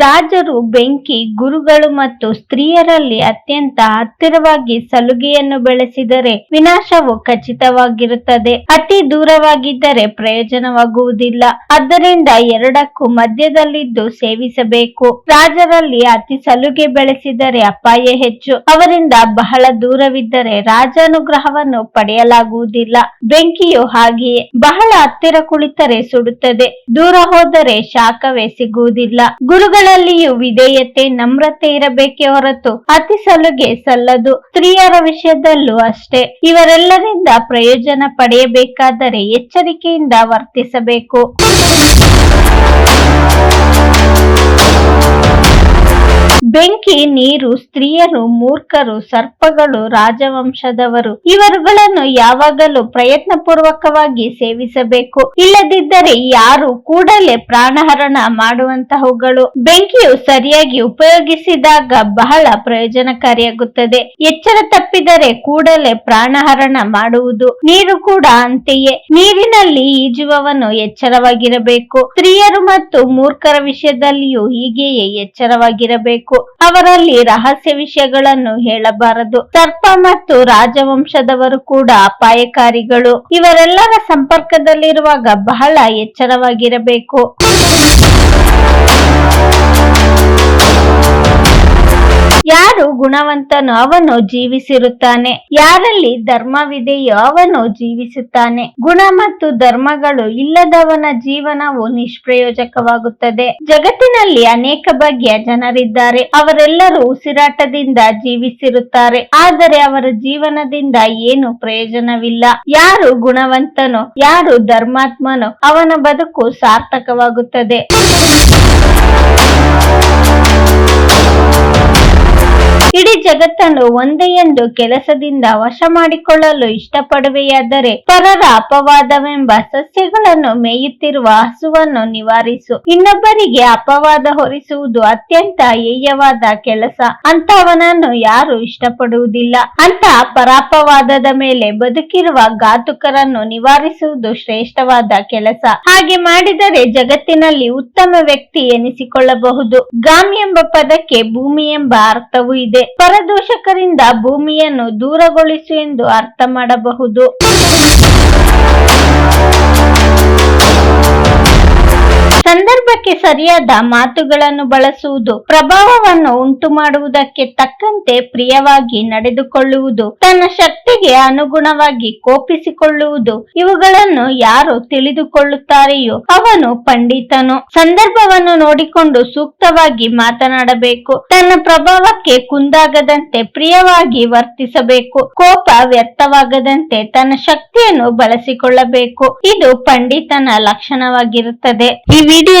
ರಾಜರು ಬೆಂಕಿ, ಗುರುಗಳು ಮತ್ತು ಸ್ತ್ರೀಯರಲ್ಲಿ ಅತ್ಯಂತ ಹತ್ತಿರವಾಗಿ ಸಲುಗೆಯನ್ನು ಬೆಳೆಸಿದರೆ ವಿನಾಶವು ಖಚಿತವಾಗಿರುತ್ತದೆ. ಅತಿ ದೂರವಾಗಿದ್ದರೆ ಪ್ರಯೋಜನವಾಗುವುದಿಲ್ಲ. ಆದ್ದರಿಂದ ಎರಡಕ್ಕೂ ಮಧ್ಯದಲ್ಲಿದ್ದು ಸೇವಿಸಬೇಕು. ರಾಜರಲ್ಲಿ ಅತಿ ಸಲುಗೆ ಬೆಳೆಸಿದರೆ ಅಪಾಯ ಹೆಚ್ಚು. ಅವರಿಂದ ಬಹಳ ದೂರವಿದ್ದರೆ ರಾಜಾನುಗ್ರಹವನ್ನು ಪಡೆಯಲಾಗುವುದಿಲ್ಲ. ಬೆಂಕಿಯು ಹಾಗೆಯೇ ಬಹಳ ಹತ್ತಿರ ಕುಳಿತರೆ ಸುಡುತ್ತದೆ. ದೂರ ಹೋದರೆ ಶಾಖವೇ ಸಿಗುವುದಿಲ್ಲ. ಗುರುಗಳಲ್ಲಿಯೂ ವಿಧೇಯತೆ ನಮ್ರತೆ ಇರಬೇಕೇ ಹೊರತು ಅತಿ ಸಲುಗೆ ಸಲ್ಲದು ಸ್ತ್ರೀಯರ ವಿಷಯದಲ್ಲೂ ಅಷ್ಟೇ. ಇವರೆಲ್ಲರಿಂದ ಪ್ರಯೋಜನ ಪಡೆಯಬೇಕಾದರೆ ಎಚ್ಚರಿಕೆಯಿಂದ ವರ್ತಿಸಬೇಕು. ಬೆಂಕಿ, ನೀರು, ಸ್ತ್ರೀಯರು, ಮೂರ್ಖರು, ಸರ್ಪಗಳು, ರಾಜವಂಶದವರು, ಇವರುಗಳನ್ನು ಯಾವಾಗಲೂ ಪ್ರಯತ್ನ ಪೂರ್ವಕವಾಗಿ ಸೇವಿಸಬೇಕು. ಇಲ್ಲದಿದ್ದರೆ ಯಾರು ಕೂಡಲೇ ಪ್ರಾಣಹರಣ ಮಾಡುವಂತಹವುಗಳು. ಬೆಂಕಿಯು ಸರಿಯಾಗಿ ಉಪಯೋಗಿಸಿದಾಗ ಬಹಳ ಪ್ರಯೋಜನಕಾರಿಯಾಗುತ್ತದೆ. ಎಚ್ಚರ ತಪ್ಪಿದರೆ ಕೂಡಲೇ ಪ್ರಾಣಹರಣ ಮಾಡುವುದು. ನೀರು ಕೂಡ ಅಂತೆಯೇ. ನೀರಿನಲ್ಲಿ ಈಜುವವನು ಎಚ್ಚರವಾಗಿರಬೇಕು. ಸ್ತ್ರೀಯರು ಮತ್ತು ಮೂರ್ಖರ ವಿಷಯದಲ್ಲಿಯೂ ಹೀಗೆಯೇ ಎಚ್ಚರವಾಗಿರಬೇಕು. ಅವರಲ್ಲಿ ರಹಸ್ಯ ವಿಷಯಗಳನ್ನು ಹೇಳಬಾರದು. ಸರ್ಪ ಮತ್ತು ರಾಜವಂಶದವರು ಕೂಡ ಅಪಾಯಕಾರಿಗಳು. ಇವರೆಲ್ಲರ ಸಂಪರ್ಕದಲ್ಲಿರುವಾಗ ಬಹಳ ಎಚ್ಚರವಾಗಿರಬೇಕು. ಯಾರು ಗುಣವಂತನು? ಅವನು ಜೀವಿಸಿರುತ್ತಾನೆ. ಯಾರಲ್ಲಿ ಧರ್ಮವಿದೆಯೋ ಅವನು ಜೀವಿಸುತ್ತಾನೆ. ಗುಣ ಮತ್ತು ಧರ್ಮಗಳು ಇಲ್ಲದವನ ಜೀವನವು ನಿಷ್ಪ್ರಯೋಜಕವಾಗುತ್ತದೆ. ಜಗತ್ತಿನಲ್ಲಿ ಅನೇಕ ಬಗೆಯ ಜನರಿದ್ದಾರೆ. ಅವರೆಲ್ಲರೂ ಉಸಿರಾಟದಿಂದ ಜೀವಿಸಿರುತ್ತಾರೆ. ಆದರೆ ಅವರ ಜೀವನದಿಂದ ಏನು ಪ್ರಯೋಜನವಿಲ್ಲ. ಯಾರು ಗುಣವಂತನೋ? ಯಾರು ಧರ್ಮಾತ್ಮನೋ? ಅವನ ಬದುಕು ಸಾರ್ಥಕವಾಗುತ್ತದೆ. ಜಗತ್ತನ್ನು ಒಂದೇ ಎಂದು ಕೆಲಸದಿಂದ ವಶ ಮಾಡಿಕೊಳ್ಳಲು ಇಷ್ಟಪಡುವೆಯಾದರೆ ಪರರ ಅಪವಾದವೆಂಬ ಸಸ್ಯಗಳನ್ನು ಮೇಯುತ್ತಿರುವ ಹಸುವನ್ನು ನಿವಾರಿಸು. ಇನ್ನೊಬ್ಬರಿಗೆ ಅಪವಾದ ಹೊರಿಸುವುದು ಅತ್ಯಂತ ಹೇಯವಾದ ಕೆಲಸ. ಅಂತವನನ್ನು ಯಾರು ಇಷ್ಟಪಡುವುದಿಲ್ಲ. ಅಂತ ಪರಾಪವಾದದ ಮೇಲೆ ಬದುಕಿರುವ ಘಾತುಕರನ್ನು ನಿವಾರಿಸುವುದು ಶ್ರೇಷ್ಠವಾದ ಕೆಲಸ. ಹಾಗೆ ಮಾಡಿದರೆ ಜಗತ್ತಿನಲ್ಲಿ ಉತ್ತಮ ವ್ಯಕ್ತಿ ಎನಿಸಿಕೊಳ್ಳಬಹುದು. ಗಾಮ್ ಎಂಬ ಪದಕ್ಕೆ ಭೂಮಿ ಎಂಬ ಅರ್ಥವೂ ಇದೆ. ಪರದೋಷಕರಿಂದ ಭೂಮಿಯನ್ನು ದೂರಗೊಳಿಸು ಎಂದು ಅರ್ಥ ಮಾಡಬಹುದು. ಸರಿಯಾದ ಮಾತುಗಳನ್ನು ಬಳಸುವುದು ಪ್ರಭಾವವನ್ನು ಉಂಟು ಮಾಡುವುದಕ್ಕೆ ತಕ್ಕಂತೆ ಪ್ರಿಯವಾಗಿ ನಡೆದುಕೊಳ್ಳುವುದು, ತನ್ನ ಶಕ್ತಿಗೆ ಅನುಗುಣವಾಗಿ ಕೋಪಿಸಿಕೊಳ್ಳುವುದು. ಇವುಗಳನ್ನು ಯಾರು ತಿಳಿದುಕೊಳ್ಳುತ್ತಾರೆಯೋ ಅವನು ಪಂಡಿತನು. ಸಂದರ್ಭವನ್ನು ನೋಡಿಕೊಂಡು ಸೂಕ್ತವಾಗಿ ಮಾತನಾಡಬೇಕು. ತನ್ನ ಪ್ರಭಾವಕ್ಕೆ ಕುಂದಾಗದಂತೆ ಪ್ರಿಯವಾಗಿ ವರ್ತಿಸಬೇಕು. ಕೋಪ ವ್ಯರ್ಥವಾಗದಂತೆ ತನ್ನ ಶಕ್ತಿಯನ್ನು ಬಳಸಿಕೊಳ್ಳಬೇಕು. ಇದು ಪಂಡಿತನ ಲಕ್ಷಣವಾಗಿರುತ್ತದೆ. ಈ ವಿಡಿಯೋ